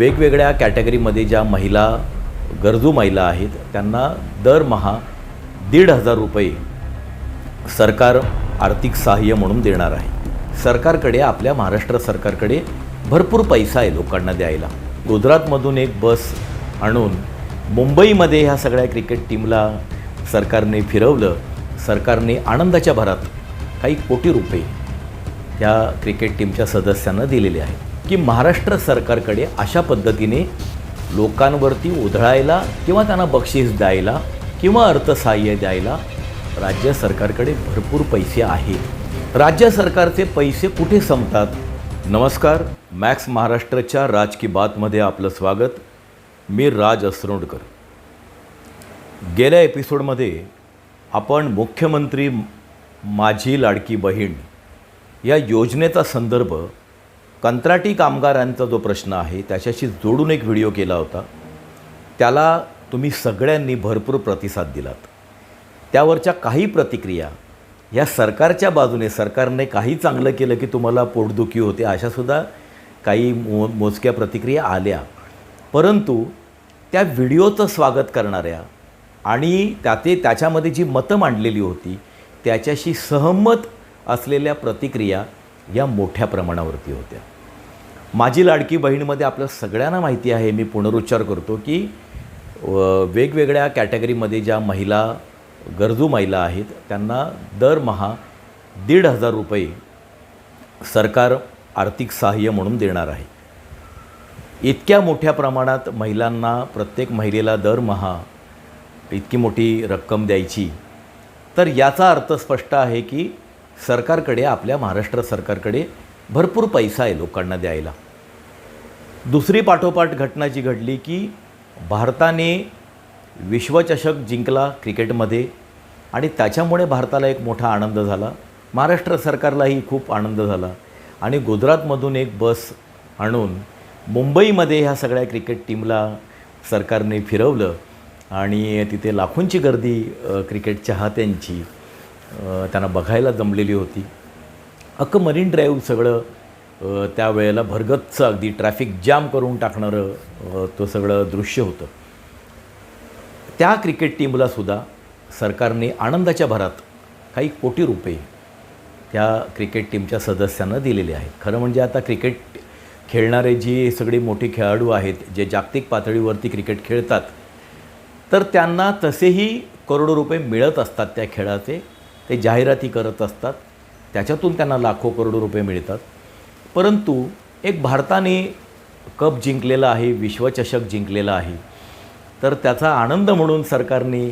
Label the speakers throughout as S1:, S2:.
S1: वेगवेगळ्या कॅटेगरीमध्ये ज्या महिला गरजू महिला आहेत त्यांना दरमहा दीड हजार रुपये सरकार आर्थिक सहाय्य म्हणून देणार आहे. सरकारकडे आपल्या महाराष्ट्र सरकारकडे भरपूर पैसा आहे लोकांना द्यायला. गुजरातमधून एक बस आणून मुंबईमध्ये ह्या सगळ्या क्रिकेट टीमला सरकारने फिरवलं सरकारने आनंदाच्या भरात काही कोटी रुपये त्या क्रिकेट टीमच्या सदस्यांना दिलेले आहेत. की महाराष्ट्र सरकारकडे अशा पद्धतीने लोकांवरती उधळायला किंवा त्यांना बक्षीस द्यायला किंवा अर्थसहाय्य द्यायला राज्य सरकारकडे भरपूर पैसे आहेत. राज्य सरकारचे पैसे कुठे संपतात? नमस्कार मॅक्स महाराष्ट्राच्या राज की बातमध्ये आपलं स्वागत. मी राज असरोडकर. गेल्या एपिसोडमध्ये आपण मुख्यमंत्री माझी लाडकी बहीण या योजनेचा संदर्भ कंत्राटी कामगारांचा जो प्रश्न आहे त्याच्याशी जोडून एक व्हिडिओ केला होता. त्याला तुम्ही सगळ्यांनी भरपूर प्रतिसाद दिलात. त्यावरच्या काही प्रतिक्रिया या सरकारच्या बाजूने सरकारने काही चांगलं केलं की तुम्हाला पोटदुखी होते अशासुद्धा काही मो मोजक्या प्रतिक्रिया आल्या. परंतु त्या व्हिडिओचं स्वागत करणाऱ्या आणि त्याते त्याच्यामध्ये जी मतं मांडलेली होती त्याच्याशी सहमत असलेल्या प्रतिक्रिया या मोठ्या प्रमाणावरती होत्या. माझी लाडकी बहीणमध्ये आपल्या सगळ्यांना माहिती आहे मी पुनरुच्चार करतो की वेगवेगळ्या कॅटेगरीमध्ये ज्या महिला गरजू महिला आहेत त्यांना दरमहा दीड हजार रुपये सरकार आर्थिक सहाय्य म्हणून देणार आहे. इतक्या मोठ्या प्रमाणात महिलांना प्रत्येक महिलेला दरमहा इतकी मोठी रक्कम द्यायची. तर याचा अर्थ स्पष्ट आहे की सरकारकडे आपल्या महाराष्ट्र सरकारकडे भरपूर पैसा आहे लोकांना द्यायला. दुसरी पाठोपाठ घटना जी घडली की भारताने विश्वचषक जिंकला क्रिकेटमध्ये आणि त्याच्यामुळे भारताला एक मोठा आनंद झाला. महाराष्ट्र सरकारलाही खूप आनंद झाला. आणि गुजरातमधून एक बस आणून मुंबईमध्ये ह्या सगळ्या क्रिकेट टीमला सरकारने फिरवलं आणि तिथे लाखोंची गर्दी क्रिकेट चाहत्यांची त्यांना बघायला जमलेली होती. अख्खं मरीन ड्राईव्ह सगळं त्यावेळेला भरगतचं अगदी ट्रॅफिक जाम करून टाकणारं तो सगळं दृश्य होतं. त्या क्रिकेट टीमला सुद्धा सरकारने आनंदाच्या भरात काही कोटी रुपये त्या क्रिकेट टीमच्या सदस्यांना दिलेले आहेत. खरं म्हणजे आता क्रिकेट खेळणारे जी सगळी मोठी खेळाडू आहेत जे जागतिक पातळीवरती क्रिकेट खेळतात तर त्यांना तसेही करोडो रुपये मिळत असतात त्या खेळाचे. ते जाहिराती करत असतात. त्याच्यातून त्यांना लाखो करोडो रुपये मिळतात. परंतु एक भारताने कप जिंकलेला आहे विश्वचषक जिंकलेला आहे. तर त्याचा आनंद म्हणून सरकारने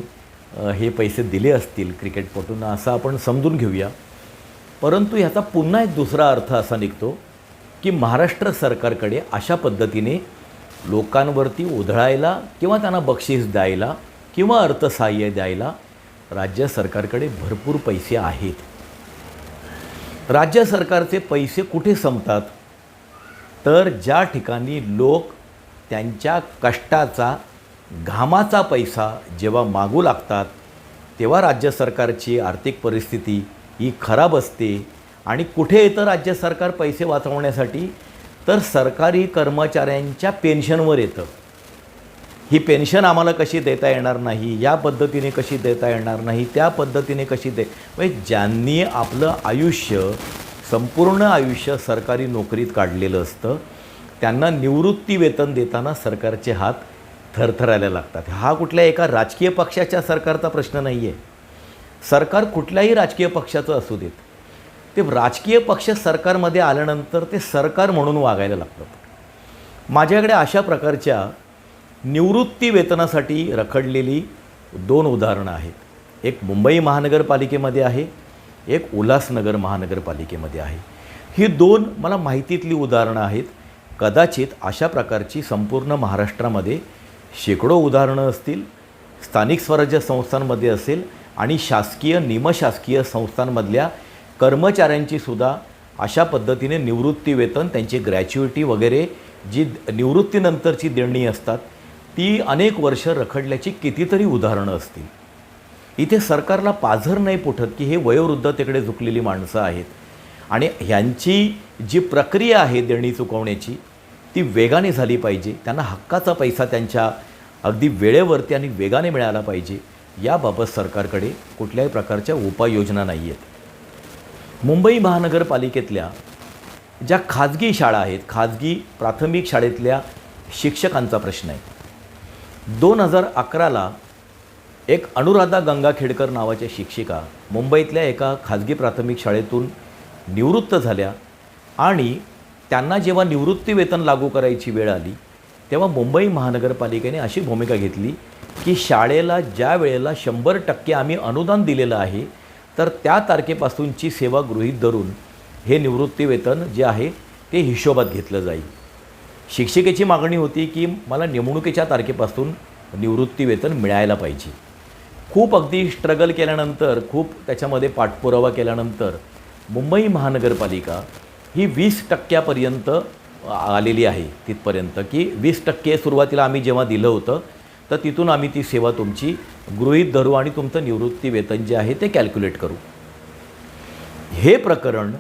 S1: हे पैसे दिले असतील क्रिकेटपटूंना असं आपण समजून घेऊया. परंतु ह्याचा पुन्हा एक दुसरा अर्थ असा निघतो की महाराष्ट्र सरकारकडे अशा पद्धतीने लोकांवरती उधळायला किंवा त्यांना बक्षीस द्यायला किंवा अर्थसहाय्य द्यायला राज्य सरकारकडे भरपूर पैसे आहेत. राज्य सरकारचे पैसे कुठे संपतात? तर ज्या ठिकाणी लोक त्यांच्या कष्टाचा घामाचा पैसा जेव्हा मागू लागतात तेव्हा राज्य सरकारची आर्थिक परिस्थिती ही खराब असते. आणि कुठे येतं राज्य सरकार पैसे वाचवण्यासाठी? तर सरकारी कर्मचाऱ्यांच्या पेन्शनवर येतं. ही पेन्शन आम्हाला कशी देता येणार नाही या पद्धतीने कशी देता येणार नाही त्या पद्धतीने कशी दे म्हणजे ज्यांनी आपलं आयुष्य संपूर्ण आयुष्य सरकारी नोकरीत काढलेलं असतं त्यांना निवृत्ती वेतन देताना सरकारचे हात थरथरायला लागतात. हा कुठल्या एका राजकीय पक्षाच्या सरकारचा प्रश्न नाही आहे सरकार कुठल्याही राजकीय पक्षाचं असू देत. ते राजकीय पक्ष सरकारमध्ये आल्यानंतर ते सरकार म्हणून वागायला लागतात. माझ्याकडे अशा प्रकारच्या निवृत्ती वेतनासाठी रखडलेली दोन उदाहरणं आहेत. एक मुंबई महानगरपालिकेमध्ये आहे एक उल्हासनगर महानगरपालिकेमध्ये आहे. ही दोन मला माहितीतली उदाहरणं आहेत. कदाचित अशा प्रकारची संपूर्ण महाराष्ट्रामध्ये शेकडो उदाहरणं असतील स्थानिक स्वराज्य संस्थांमध्ये असेल आणि शासकीय निमशासकीय संस्थांमधल्या कर्मचाऱ्यांची सुद्धा अशा पद्धतीने निवृत्ती वेतन त्यांची ग्रॅच्युइटी वगैरे जी निवृत्तीनंतरची देणी असतात ती अनेक वर्ष रखडल्याची कितीतरी उदाहरणं असतील. इथे सरकारला पाझर नाही पुठत की हे वयोवृद्धतेकडे झुकलेली माणसं आहेत. आणि ह्यांची जी प्रक्रिया आहे देणी चुकवण्याची ती वेगाने झाली पाहिजे. त्यांना हक्काचा पैसा त्यांच्या अगदी वेळेवरती आणि वेगाने मिळाला पाहिजे. याबाबत सरकारकडे कुठल्याही प्रकारच्या उपाययोजना नाही आहेत. मुंबई महानगरपालिकेतल्या ज्या खाजगी शाळा आहेत खाजगी प्राथमिक शाळेतल्या शिक्षकांचा प्रश्न आहे. दोन हजार अकराला एक अनुराधा गंगाखेडकर नावाच्या शिक्षिका मुंबईतल्या एका खाजगी प्राथमिक शाळेतून निवृत्त झाल्या आणि त्यांना जेव्हा निवृत्ती वेतन लागू करायची वेळ आली तेव्हा मुंबई महानगरपालिकेने अशी भूमिका घेतली की शाळेला ज्या वेळेला शंभर टक्के आम्ही अनुदान दिलेलं आहे तर त्या तारखेपासूनची सेवा गृहीत धरून हे निवृत्ती वेतन जे आहे ते हिशोबात घेतलं जाईल. शिक्षिकेची मागणी होती की मला नेमणुकीच्या तारखेपासून निवृत्ती वेतन मिळायला पाहिजे. खूप अगदी स्ट्रगल केल्यानंतर खूप त्याच्यामध्ये पाठपुरावा केल्यानंतर मुंबई महानगरपालिका ही वीस टक्क्यापर्यंत आलेली आहे तिथपर्यंत की वीस टक्के सुरुवातीला आम्ही जेव्हा दिलं होतं तर तिथून आम्ही ती सेवा तुमची गृहीत धरू आणि तुमचं निवृत्ती वेतन जे आहे ते कॅल्क्युलेट करू. हे प्रकरण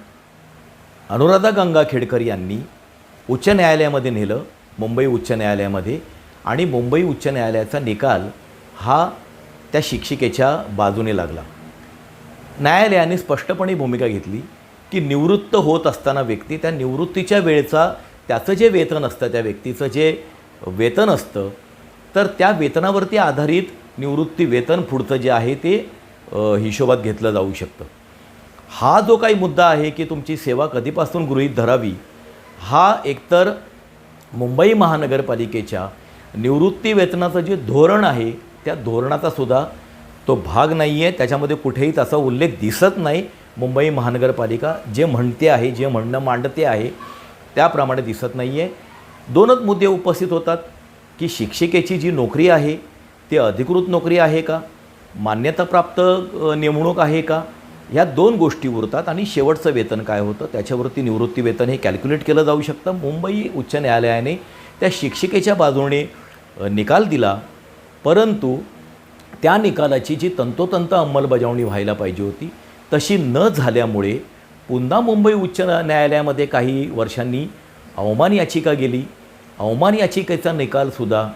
S1: अनुराधा गंगाखेडकर यांनी उच्च न्यायालयामध्ये नेलं मुंबई उच्च न्यायालयामध्ये. आणि मुंबई उच्च न्यायालयाचा निकाल हा त्या शिक्षिकेच्या बाजूने लागला. न्यायालयाने स्पष्टपणे भूमिका घेतली की निवृत्त होत असताना व्यक्ती त्या निवृत्तीच्या वेळेचा त्याचं जे वेतन असतं त्या व्यक्तीचं जे वेतन असतं तर त्या वेतनावरती आधारित निवृत्ती वेतन पुढचं जे आहे ते हिशोबात घेतलं जाऊ शकतं. हा जो काही मुद्दा आहे की तुमची सेवा कधीपासून गृहीत धरावी हा एकतर मुंबई महानगरपालिकेच्या निवृत्ती वेतनाचं जे धोरण आहे त्या धोरणाचा सुद्धा तो भाग नाही आहे त्याच्यामध्ये कुठेही त्याचा उल्लेख दिसत नाही. मुंबई महानगरपालिका जे म्हणते आहे जे म्हणणं मांडते आहे त्याप्रमाणे दिसत नाही आहे दोनच मुद्दे उपस्थित होतात की शिक्षिकेची जी नोकरी आहे ती अधिकृत नोकरी आहे का? मान्यताप्राप्त नेमणूक आहे का? ह्या दोन गोष्टी उरतात आणि शेवटचं वेतन काय होतं? त्याच्यावरती निवृत्ती वेतन हे कॅल्क्युलेट केलं जाऊ शकतं. मुंबई उच्च न्यायालयाने त्या शिक्षिकेच्या बाजूने निकाल दिला. परंतु त्या निकालाची जी तंतोतंत अंमलबजावणी व्हायला पाहिजे होती तशी न झाल्यामुळे पुन्हा मुंबई उच्च न्यायालयामध्ये काही वर्षांनी अवमान याचिका गेली. अवमान याचिकेचा निकालसुद्धा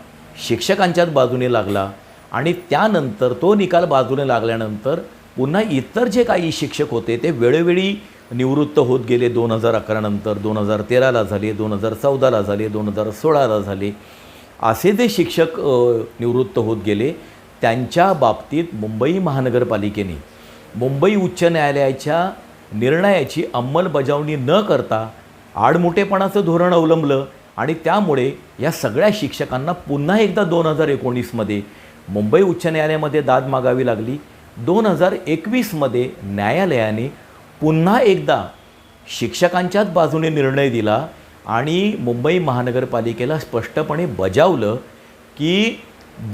S1: शिक्षकांच्याच बाजूने लागला आणि त्यानंतर तो निकाल बाजूने लागल्यानंतर पुन्हा इतर जे काही शिक्षक होते ते वेळोवेळी निवृत्त होत गेले. दोन हजार अकरानंतर दोन हजार तेराला झाले दोन हजार चौदाला झाले दोन हजार सोळाला झाले. असे जे शिक्षक निवृत्त होत गेले त्यांच्या बाबतीत मुंबई महानगरपालिकेने मुंबई उच्च न्यायालयाच्या निर्णयाची अंमलबजावणी न करता आडमुटेपणाचं धोरण अवलंबलं आणि त्यामुळे या सगळ्या शिक्षकांना पुन्हा एकदा दोन हजार एकोणीसमध्ये मुंबई उच्च न्यायालयामध्ये दाद मागावी लागली. दोन हजार एकवीसमध्ये न्यायालयाने पुन्हा एकदा शिक्षकांच्याच बाजूने निर्णय दिला आणि मुंबई महानगरपालिकेला स्पष्टपणे बजावलं की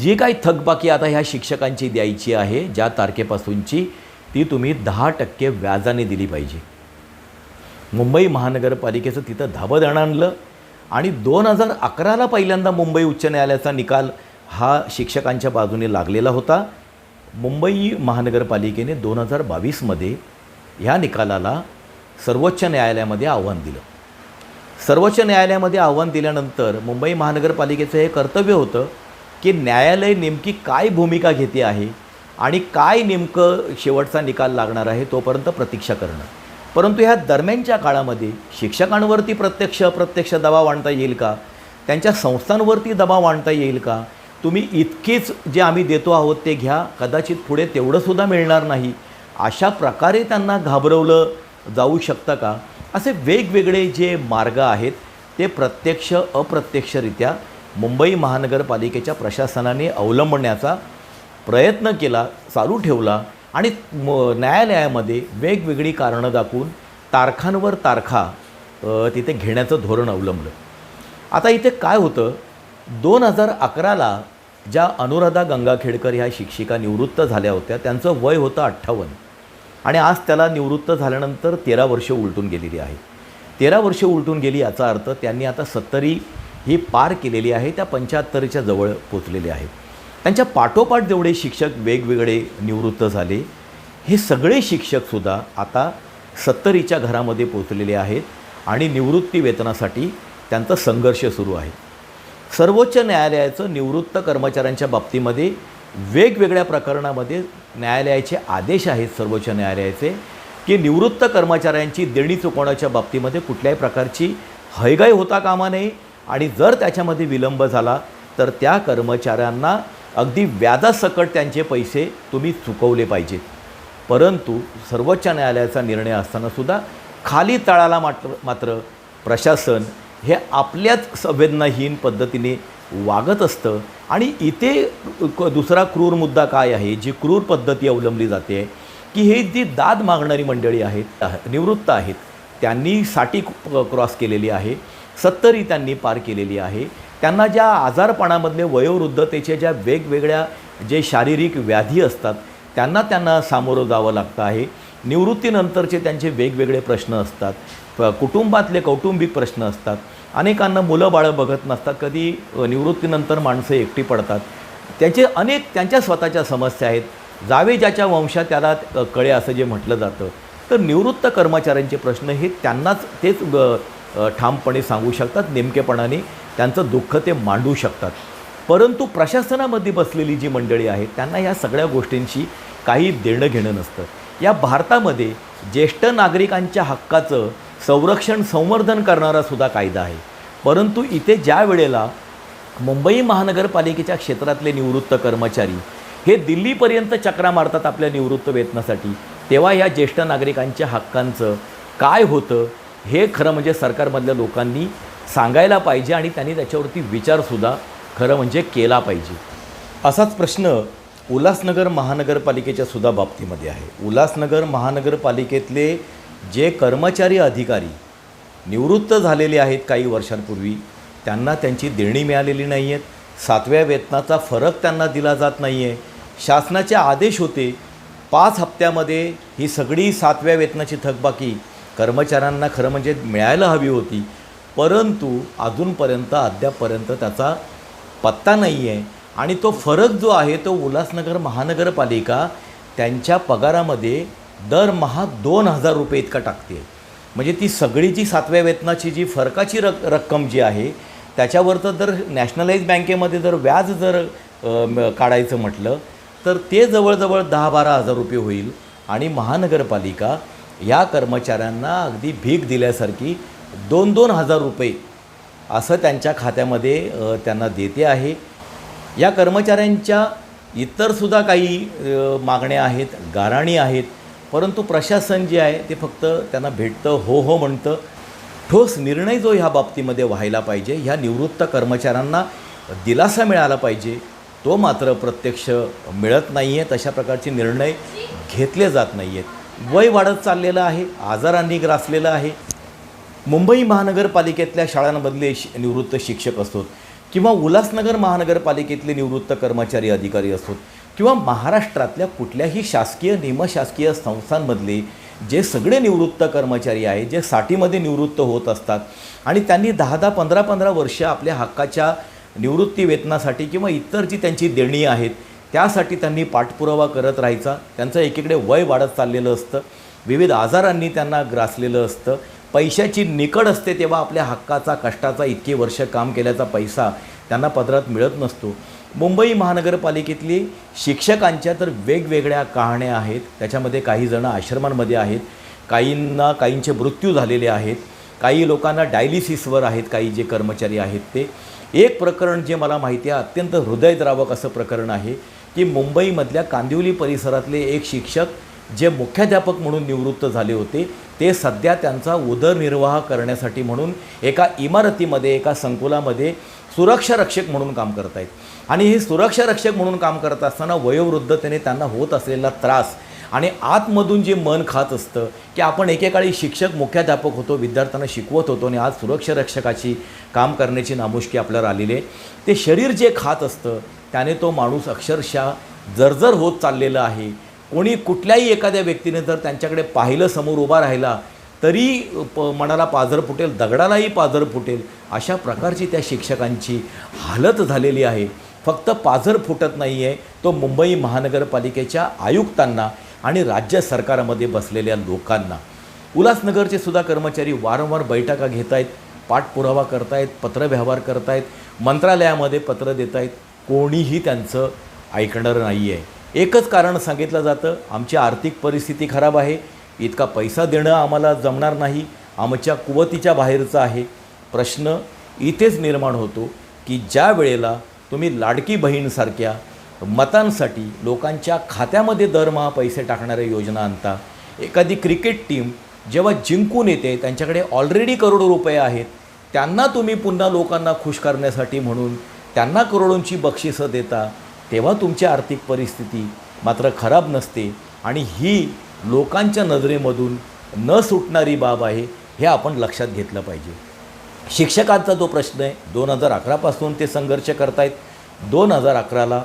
S1: जी काही थकबाकी आता ह्या शिक्षकांची द्यायची आहे ज्या तारखेपासूनची ती तुम्ही दहा टक्के व्याजाने दिली पाहिजे. मुंबई महानगरपालिकेचं तिथं धाबदण आणलं आणि दोन हजार अकराला पहिल्यांदा मुंबई उच्च न्यायालयाचा निकाल हा शिक्षकांच्या बाजूने लागलेला होता. मुंबई महानगरपालिकेने दोन हजार बावीसमध्ये ह्या निकालाला सर्वोच्च न्यायालयामध्ये आव्हान दिलं. सर्वोच्च न्यायालयामध्ये आव्हान दिल्यानंतर मुंबई महानगरपालिकेचं हे कर्तव्य होतं की न्यायालय नेमकी काय भूमिका घेते आहे आणि काय नेमकं शेवटचा निकाल लागणार आहे तोपर्यंत प्रतीक्षा करणं. परंतु ह्या दरम्यानच्या काळामध्ये शिक्षकांवरती प्रत्यक्ष अप्रत्यक्ष दबाव आणता येईल का? त्यांच्या संस्थांवरती दबाव आणता येईल का? तुम्ही इतकेच जे आम्ही देतो आहोत ते घ्या कदाचित पुढे तेवढंसुद्धा मिळणार नाही. अशा प्रकारे त्यांना घाबरवलं जाऊ शकतं का? असे वेगवेगळे जे मार्ग आहेत ते प्रत्यक्ष अप्रत्यक्षरित्या मुंबई महानगरपालिकेच्या प्रशासनाने अवलंबण्याचा प्रयत्न केला चालू ठेवला आणि म न्यायालयामध्ये वेगवेगळी कारणं दाखवून तारखांवर तारखा तिथे घेण्याचं धोरण अवलंबलं. आता इथे काय होतं? दोन हजार अकराला ज्या अनुराधा गंगाखेडकर ह्या शिक्षिका निवृत्त झाल्या होत्या त्यांचं वय होतं अठ्ठावन्न. आणि आज त्याला निवृत्त झाल्यानंतर तेरा वर्ष उलटून गेलेली आहे. तेरा वर्ष उलटून गेली याचा अर्थ त्यांनी आता सत्तरी ही पार केलेली आहे त्या पंच्याहत्तरीच्या जवळ पोचलेले आहेत त्यांच्या पाठोपाठ जेवढे शिक्षक वेगवेगळे निवृत्त झाले हे सगळे शिक्षकसुद्धा आता सत्तरीच्या घरामध्ये पोचलेले आहेत आणि निवृत्ती वेतनासाठी त्यांचा संघर्ष सुरू आहे. सर्वोच्च न्यायालयाचं निवृत्त कर्मचाऱ्यांच्या बाबतीमध्ये वेगवेगळ्या प्रकरणामध्ये न्यायालयाचे आदेश आहेत सर्वोच्च न्यायालयाचे की निवृत्त कर्मचाऱ्यांची देणी चुकवण्याच्या बाबतीमध्ये कुठल्याही प्रकारची हयगय होता कामा नये आणि जर त्याच्यामध्ये विलंब झाला तर त्या कर्मचाऱ्यांना अगदी व्याजासकट त्यांचे पैसे तुम्ही चुकवले पाहिजेत. परंतु सर्वोच्च न्यायालयाचा निर्णय असतानासुद्धा खाली तळाला मात्र मात्र प्रशासन हे आपल्याच संवेदनाहीन पद्धतीने वागत असतं. आणि इथे क- दुसरा क्रूर मुद्दा काय आहे? जी क्रूर पद्धती अवलंबली जाते की हे जी दाद मागणारी मंडळी आहेत निवृत्त आहेत त्यांनी साठी क्रॉस केलेली आहे सत्तरी त्यांनी पार केलेली आहे. त्यांना ज्या आजारपणामधले वयोवृद्धतेच्या ज्या वेगवेगळ्या जे शारीरिक व्याधी असतात त्यांना त्यांना सामोरं जावं लागतं आहे. निवृत्तीनंतरचे त्यांचे वेगवेगळे प्रश्न असतात. प- कुटुंबातले कौटुंबिक प्रश्न असतात. अनेकांना मुलं बाळं बघत नसतात. कधी निवृत्तीनंतर माणसं एकटी पडतात. त्याचे अनेक त्यांच्या स्वतःच्या समस्या आहेत. जावे ज्याच्या वंशात त्याला कळे असं जे म्हटलं जातं. तर निवृत्त कर्मचाऱ्यांचे प्रश्न हे त्यांनाच तेच ठामपणे सांगू शकतात. नेमकेपणाने त्यांचं दुःख ते मांडू शकतात. परंतु प्रशासनामध्ये बसलेली जी मंडळी आहेत त्यांना या सगळ्या गोष्टींशी काही देणं घेणं नसतं. या भारतामध्ये ज्येष्ठ नागरिकांच्या हक्काचं संरक्षण संवर्धन करणारा सुद्धा कायदा आहे. परंतु इथे ज्या वेळेला मुंबई महानगरपालिकेच्या क्षेत्रातले निवृत्त कर्मचारी हे दिल्लीपर्यंत चक्रा मारतात आपल्या निवृत्त वेतनासाठी तेव्हा या ज्येष्ठ नागरिकांच्या हक्कांचं काय होतं हे खरं म्हणजे सरकारमधल्या लोकांनी सांगायला पाहिजे आणि त्यांनी त्याच्यावरती विचारसुद्धा खरं म्हणजे केला पाहिजे. असाच प्रश्न उल्हासनगर महानगरपालिकेच्या सुद्धा बाबतीमध्ये आहे. उल्हासनगर महानगरपालिकेतले जे कर्मचारी अधिकारी निवृत्त झालेले आहेत काही वर्षांपूर्वी त्यांना त्यांची देणी मिळालेली नाही आहेत सातव्या वेतनाचा फरक त्यांना दिला जात नाही आहे शासनाचे आदेश होते पाच हप्त्यामध्ये ही सगळी सातव्या वेतनाची थकबाकी कर्मचाऱ्यांना खरं म्हणजे मिळायला हवी होती. परंतु अजूनपर्यंत अद्यापपर्यंत त्याचा पत्ता नाही आहे आणि तो फरक जो आहे तो उल्हासनगर महानगरपालिका त्यांच्या पगारामध्ये दरमहा दोन हजार रुपये इतका टाकते. म्हणजे ती सगळी जी सातव्या वेतनाची जी फरकाची रक रक्कम जी आहे त्याच्यावर तर जर नॅशनलाइज बँकेमध्ये जर व्याज जर काढायचं म्हटलं तर ते जवळजवळ दहा बारा हजार रुपये होईल. आणि महानगरपालिका या कर्मचाऱ्यांना अगदी भीक दिल्यासारखी दोन दोन हजार रुपये असं त्यांच्या खात्यामध्ये त्यांना देते आहे. या कर्मचाऱ्यांच्या इतरसुद्धा काही मागण्या आहेत गाराणी आहेत परंतु प्रशासन जे आहे ते फक्त त्यांना भेटतं हो हो म्हणतं. ठोस निर्णय जो ह्या बाबतीमध्ये व्हायला पाहिजे ह्या निवृत्त कर्मचाऱ्यांना दिलासा मिळाला पाहिजे. तो मात्र प्रत्यक्ष मिळत नाही आहे तशा प्रकारचे निर्णय घेतले जात नाही आहेत वय वाढत चाललेलं आहे आजारांनी ग्रासलेलं आहे. मुंबई महानगरपालिकेतल्या शाळांमधले शि निवृत्त शिक्षक असोत किंवा उल्हासनगर महानगरपालिकेतले निवृत्त कर्मचारी अधिकारी असोत किंवा महाराष्ट्रातल्या कुठल्याही शासकीय निमशासकीय संस्थांमधले जे सगळे निवृत्त कर्मचारी आहेत जे साठीमध्ये निवृत्त होत असतात आणि त्यांनी दहा दहा पंधरा पंधरा वर्ष आपल्या हक्काच्या निवृत्ती वेतनासाठी किंवा इतर जी त्यांची देणी आहेत त्यासाठी त्यांनी पाठपुरावा करत राहायचा. त्यांचं एकीकडे वय वाढत चाललेलं असतं. विविध आजारांनी त्यांना ग्रासलेलं असतं. पैशाची निकड असते तेव्हा आपल्या हक्काचा कष्टाचा इतके वर्ष काम केल्याचा पैसा त्यांना पदरात मिळत नसतो. मुंबई महानगरपालिकेतली शिक्षकांच्या तर वेगवेगळ्या कहाण्या आहेत. त्याच्यामध्ये काही जणं आश्रमांमध्ये आहेत. काहींना काहींचे मृत्यू झालेले आहेत. काही लोकांना डायलिसिसवर आहेत. काही जे कर्मचारी आहेत ते. एक प्रकरण जे मला माहिती आहे अत्यंत हृदयद्रावक असं प्रकरण आहे की मुंबईमधल्या कांदिवली परिसरातले एक शिक्षक जे मुख्याध्यापक म्हणून निवृत्त झाले होते ते सध्या त्यांचा उदरनिर्वाह करण्यासाठी म्हणून एका इमारतीमध्ये एका संकुलामध्ये सुरक्षा रक्षक म्हणून काम करत आहेत आणि हे सुरक्षा रक्षक म्हणून काम करत असताना वयोवृद्धतेने त्यांना होत असलेला त्रास आणि आतमधून जे मन खात असतं की आपण एकेकाळी शिक्षक मुख्याध्यापक होतो विद्यार्थ्यांना शिकवत होतो आणि आज सुरक्षा रक्षकाची काम करण्याची नामुष्की आपल्याला आलेली आहे. ते शरीर जे खात असतं त्याने तो माणूस अक्षरशः जर्जर होत चाललेला आहे. कोणी कुठल्याही एखाद्या व्यक्तीने जर त्यांच्याकडे पाहिलं समोर उभा राहिला तरी प मनाला पाझर फुटेल दगडालाही पाझर फुटेल अशा प्रकारची त्या शिक्षकांची हालत झालेली आहे. फक्त पाझर फुटत नाही आहे तो मुंबई महानगरपालिकेच्या आयुक्तांना आणि राज्य सरकारमध्ये बसलेल्या लोकांना. उल्हासनगरचे सुद्धा कर्मचारी वारंवार बैठका घेत आहेत पाठपुरावा करतायत पत्रव्यवहार करतायत मंत्रालयामध्ये पत्र देत आहेत कोणीही त्यांचं ऐकणार नाही आहे एकच कारण सांगितलं जातं आमची आर्थिक परिस्थिती खराब आहे. इतका पैसा देणं आम्हाला जमणार नाही. आमच्या कुवतीच्या बाहेरचं आहे. प्रश्न इथेच निर्माण होतो की ज्या वेळेला तुम्ही लाडकी बहीणसारख्या मतांसाठी लोकांच्या खात्यामध्ये दरमहा पैसे टाकणाऱ्या योजना आणता. एखादी क्रिकेट टीम जेव्हा जिंकून येते त्यांच्याकडे ऑलरेडी करोडो रुपये आहेत त्यांना तुम्ही पुन्हा लोकांना खुश करण्यासाठी म्हणून त्यांना करोडोंची बक्षिसं देता तेव्हा तुमची आर्थिक परिस्थिती मात्र खराब नसते आणि ही लोकांच्या नजरेमधून न सुटणारी बाब आहे हे आपण लक्षात घेतलं पाहिजे. शिक्षकांचा जो प्रश्न आहे दोन हजार अकरापासून ते संघर्ष करतायत. दोन हजार अकराला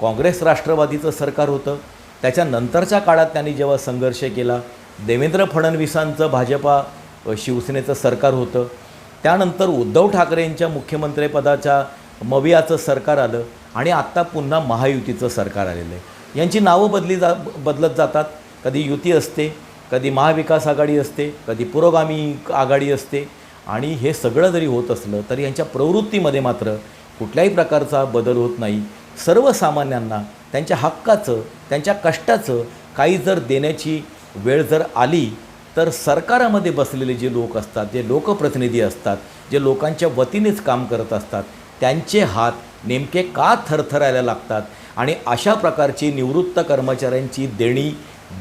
S1: काँग्रेस राष्ट्रवादीचं सरकार होतं. त्याच्यानंतरच्या काळात त्यांनी जेव्हा संघर्ष केला देवेंद्र फडणवीसांचं भाजपा शिवसेनेचं सरकार होतं. त्यानंतर उद्धव ठाकरेंच्या मुख्यमंत्रीपदाच्या मवियाचं सरकार आलं आणि आत्ता पुन्हा महायुतीचं सरकार आलेलं आहे. यांची नावं बदली जा बदलत जातात. कधी युती असते कधी महाविकास आघाडी असते कधी पुरोगामी आघाडी असते. आणि हे सगळं जरी होत असलं तरी यांच्या प्रवृत्तीमध्ये मात्र कुठल्याही प्रकारचा बदल होत नाही. सर्वसामान्यांना त्यांच्या हक्काचं त्यांच्या कष्टाचं काही जर देण्याची वेळ जर आली तर सरकारामध्ये बसलेले जे लोक असतात जे लोकप्रतिनिधी असतात जे लोकांच्या वतीनेच काम करत असतात त्यांचे हात नेमके का थरथरायला लागतात? आणि अशा प्रकारची निवृत्त कर्मचाऱ्यांची देणी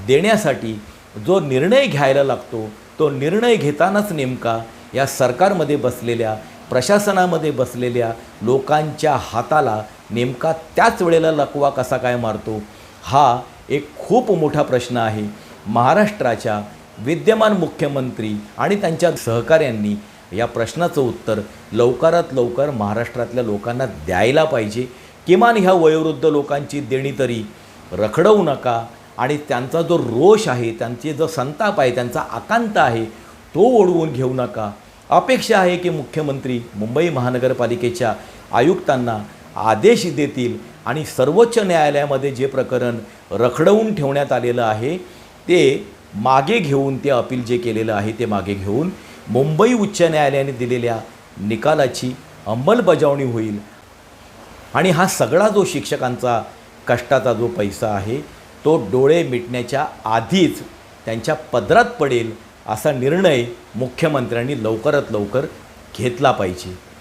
S1: देण्यासाठी जो निर्णय घ्यायला लागतो तो निर्णय घेतानाच नेमका या सरकारमध्ये बसलेल्या प्रशासनामध्ये बसलेल्या लोकांच्या हाताला नेमका त्याच वेळेला लकवा कसा काय मारतो? हा एक खूप मोठा प्रश्न आहे. महाराष्ट्राच्या विद्यमान मुख्यमंत्री आणि त्यांच्या सहकाऱ्यांनी या प्रश्नाचं उत्तर लवकरात लवकर महाराष्ट्रातल्या लोकांना द्यायला पाहिजे. किमान ह्या वयोवृद्ध लोकांची देणी तरी रखडवू नका आणि त्यांचा जो रोष आहे त्यांचे जो संताप आहे त्यांचा आकांत आहे तो ओढवून घेऊ नका. अपेक्षा आहे की मुख्यमंत्री मुंबई महानगरपालिकेच्या आयुक्तांना आदेश देतील आणि सर्वोच्च न्यायालयामध्ये जे प्रकरण रखडवून ठेवण्यात आलेलं आहे ते मागे घेऊन ते अपील जे केलेलं आहे ते मागे घेऊन मुंबई उच्च न्यायालयाने दिलेल्या निकालाची अंमलबजावणी होईल. आणि हा सगळा जो शिक्षकांचा कष्टाचा जो पैसा आहे तो डोळे मिटण्याच्या आधीच त्यांच्या पदरात पडेल असा निर्णय मुख्यमंत्र्यांनी लवकरात लवकर घेतला पाहिजे.